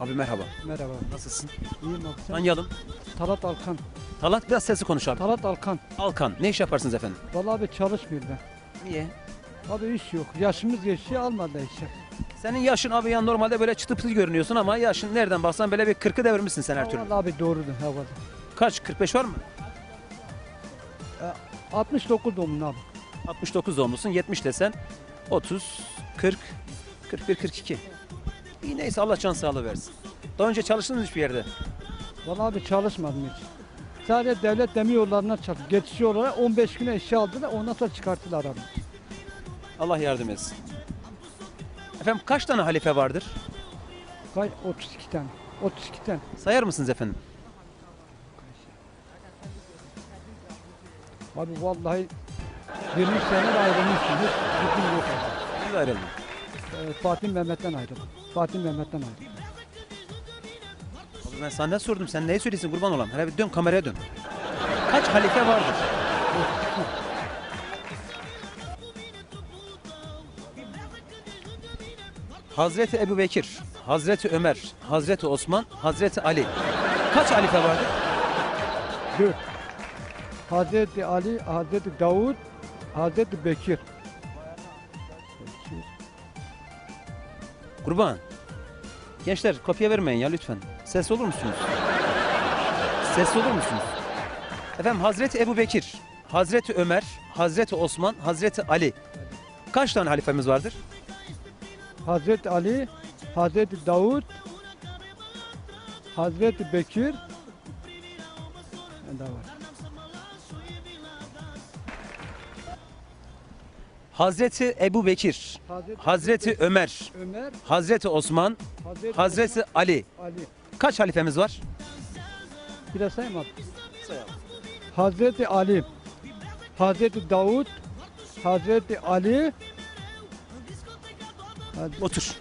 Abi merhaba. Merhaba. Nasılsın? İyiyim abi. Sen? Tanıyalım. Talat Alkan. Talat biraz sesli konuş abi. Talat Alkan. Alkan. Ne iş yaparsınız efendim? Vallahi abi çalışmıyor ben. Niye? Abi iş yok. Yaşımız geçti almadı işe. Senin yaşın abi ya normalde böyle çıtı pıtı görünüyorsun ama yaşın nereden baksan böyle bir 40'ı devirmişsin sen her türlü. Vallahi abi doğrudur havada. Kaç? 45 var mı? 69 doğumlu abi. 69 doğumlusun. 70 desen 30, 40, 41, 42. İyi neyse Allah can sağlığı versin. Daha önce çalıştınız hiçbir yerde? Vallahi abi çalışmadım hiç. Sadece devlet demir yollarına çalıştım. Geçici olarak 15 güne işe aldılar ondan sonra çıkarttılar abi. Allah yardım etsin. Efendim kaç tane halife vardır? Kaç? 32 tane. 32 tane. Sayar mısınız efendim? Abi vallahi 20 sene ayrılmışsın. Hiç bütün yok. Biz ayrılın. Ee, Fatih Mehmet'ten ayrıldım. Fatih Mehmet'ten. Abi ben senden sordum. Sen neyi söylüyorsun kurban olam? Hele bir dön kameraya dön. Kaç halife vardır? Hazreti Ebu Bekir, Hazreti Ömer, Hazreti Osman, Hazreti Ali. Kaç halife vardır? 4. Hazreti Ali, Hazreti Davud, Hazreti. Bekir. Kurban. Gençler kopya vermeyin ya lütfen. Ses olur musunuz? Ses olur musunuz? Efendim Hazreti Ebu Bekir, Hazreti Ömer, Hazreti Osman, Hazreti Ali. Kaç tane halifemiz vardır? Hazreti Ali, Hazreti Davud, Hazreti Bekir. Daha var? Hazreti Ebu Bekir, Hazreti, Hazreti Ömer, Ömer, Hazreti Osman, Hazreti, Hazreti Ali. Ali. Kaç halifemiz var? Biraz sayayım abi. Hazreti Ali, Hazreti Davud, Hazreti Ali, Hazreti Otur.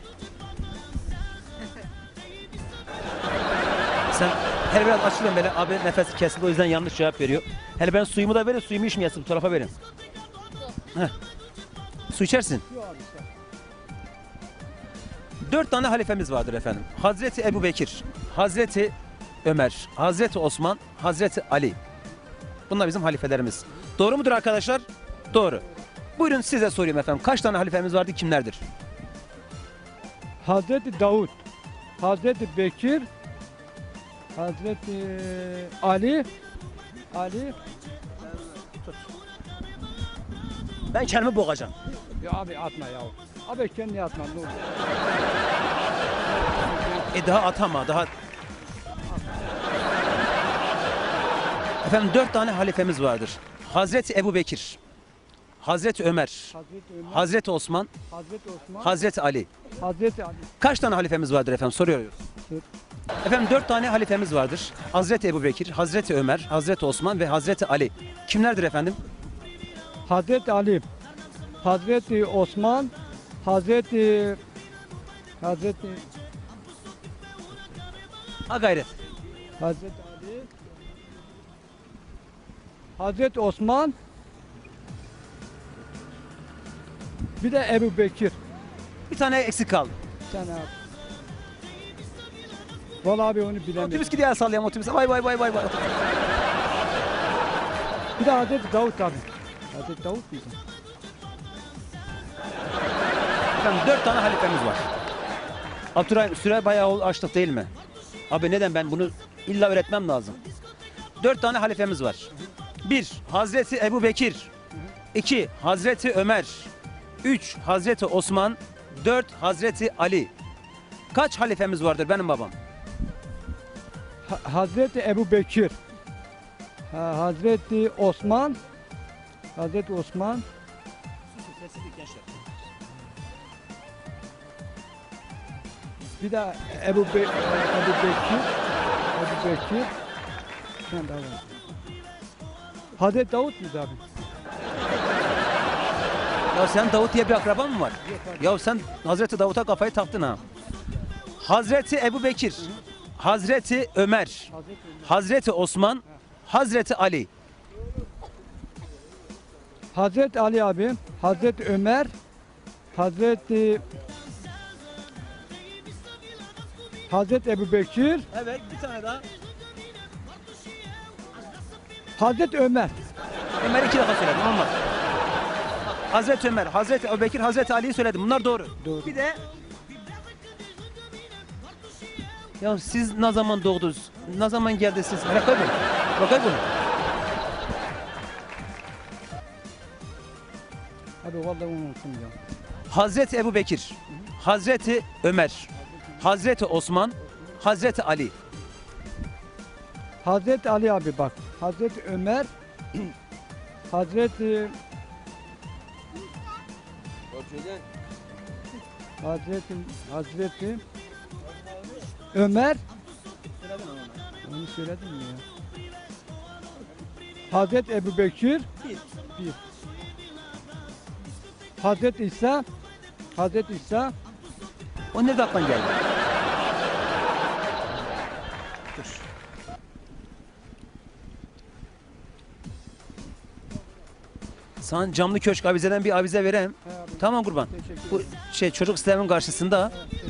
Sen her biraz açılın böyle abi nefesi kesildi o yüzden yanlış cevap veriyor. Hele ben suyumu da verin suyumu içmeyesin bu tarafa verin. Heh. Su içersin. Dört tane halifemiz vardır efendim. Hazreti Ebu Bekir, Hazreti Ömer, Hazreti Osman, Hazreti Ali. Bunlar bizim halifelerimiz. Doğru mudur arkadaşlar? Doğru. Buyurun size sorayım efendim. Kaç tane halifemiz vardı kimlerdir? Hazreti Davud, Hazreti Bekir, Hazreti Ali, Ali. Ben kendimi boğacağım. Ya abi atma ya. Abi kendi atma ne olur. E daha atama daha. Efendim dört tane halifemiz vardır. Hazreti Ebu Bekir, Hazreti Ömer, Hazreti Ömer, Hazreti Osman, Hazreti Osman, Hazreti Ali. Hazreti Ali. Kaç tane halifemiz vardır efendim soruyoruz. Dört. Efendim dört tane halifemiz vardır. Hazreti Ebu Bekir, Hazreti Ömer, Hazreti Osman ve Hazreti Ali. Kimlerdir efendim? Hazreti Ali, Hazreti Osman, Hazreti Hazreti Ha gayret. Hazreti Ali, Hazreti Osman, bir de Ebu Bekir. Bir tane eksik kaldı. Sen abi. Vallahi abi onu bilemiyorum. Otobüs gidiyor el sallayalım otobüse. Vay vay vay vay vay. Bir de Hazreti Davut abi. Hazreti Davut muydu? Efendim dört tane halifemiz var. Abdurrahim süre bayağı açtık değil mi? Abi neden ben bunu illa öğretmem lazım. Dört tane halifemiz var. Bir, Hazreti Ebu Bekir. İki, Hazreti Ömer. Üç, Hazreti Osman. Dört, Hazreti Ali. Kaç halifemiz vardır benim babam? Ha- Hazreti Ebu Bekir. Ha, Hazreti Osman. Hazreti Osman. Bir de Ebu, Be Ebu Bekir. Ebu Bekir. Sen daha var. Hazreti Davut muydu abi? Ya sen Davut diye bir akraban mı var? Ya sen Hazreti Davut'a kafayı taktın ha. Hazreti Ebu Bekir, Hazreti Ömer, Hazreti Osman, Hazreti Ali. Hazreti Ali abi, Hazreti Ömer, Hazreti Hazreti Ebu Bekir, Evet bir tane daha. Hazreti Ömer. Ömer iki defa söyledim olmaz. Hazreti Ömer, Hazreti Ebubekir, Hazreti Ali'yi söyledim. Bunlar doğru. Doğru. Bir de ya siz ne zaman doğdunuz? Ne zaman geldiniz siz? Hele koy bunu. Koy bunu. Abi vallahi unuttum ya. Hazreti Ebubekir, Hazreti Ömer, Hazreti Osman, Hazreti Ali. Hazreti Ali abi bak. Hazreti Ömer, Hazreti Hazreti Hazreti Ömer onu söyledim mi ya? Hazreti Ebu Bekir bir. Hazreti İsa Hazreti İsa O nerede aklına geldi? Dur. Sana camlı köşk avizeden bir avize vereyim. Tamam kurban. Bu şey çocuk sistemin karşısında. He.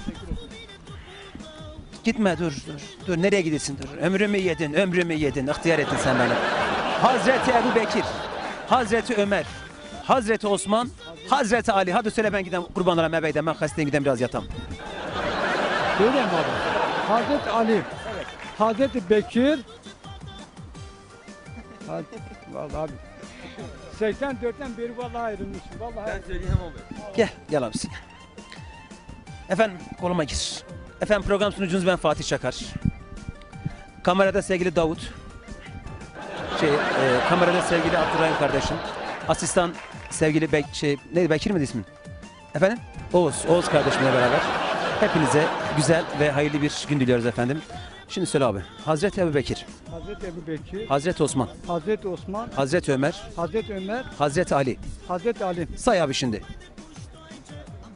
Gitme dur dur. Dur nereye gidesin dur. Ömrümü yedin, ömrümü yedin. İhtiyar ettin sen beni. Hazreti Ebu Bekir, Hazreti Ömer, Hazreti Osman, Hazreti Ali. Hadi söyle ben gidem kurbanlara mebeyden. Ben hastayım gidem biraz yatam. Söyleyeyim abi. Hazreti Ali. Hazreti Bekir. Ha- Vallahi abi. 84'ten beri vallahi ayrılmışım. Vallahi Gel, gel abisi. Efendim koluma gir. Efendim program sunucunuz ben Fatih Çakar. Kamerada sevgili Davut. Şey, e, kamerada sevgili Abdurrahim kardeşim. Asistan sevgili Bek, şey, neydi Bekir miydi ismin? Efendim? Oğuz, Oğuz kardeşimle beraber. Hepinize güzel ve hayırlı bir gün diliyoruz efendim. Şimdi söyle abi. Hazreti Ebu Bekir, Hazreti Ebu Bekir, Hazreti Osman, Hazreti Osman, Hazreti Ömer, Hazreti Ömer, Hazreti Ali. Hazreti Ali, Say abi şimdi.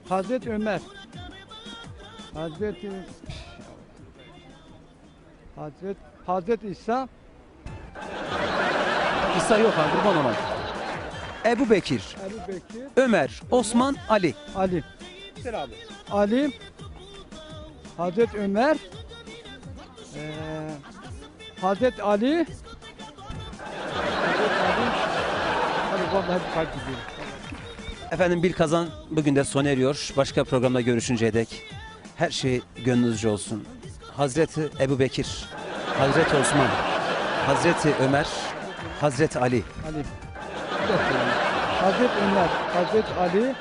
Hazreti Ömer, Hazreti Hazreti Hazreti İsa, İsa yok abi kurban olan. Ebu Bekir, Ebu Bekir, Ömer, Osman, Ali. Ali. Söyle abi. Ali, Hazreti Ömer, eee Hazreti Ali, Hazreti Ali, Hadi vallahi hep kalp gidiyor. Efendim bir kazan bugün de sona eriyor. Başka programda görüşünceye dek her şey gönlünüzce olsun. Hazreti Ebu Bekir, Hazreti Osman, Hazreti Ömer, Hazreti Ali. Ali. Hazreti Ömer, Hazreti Ali,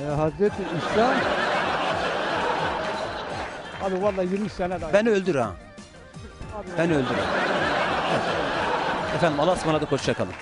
eee Hazreti İsa, Abi vallahi 20 sene daha. Beni öldür ha. Beni öldür. Efendim Allah'a ısmarladık hoşça kalın.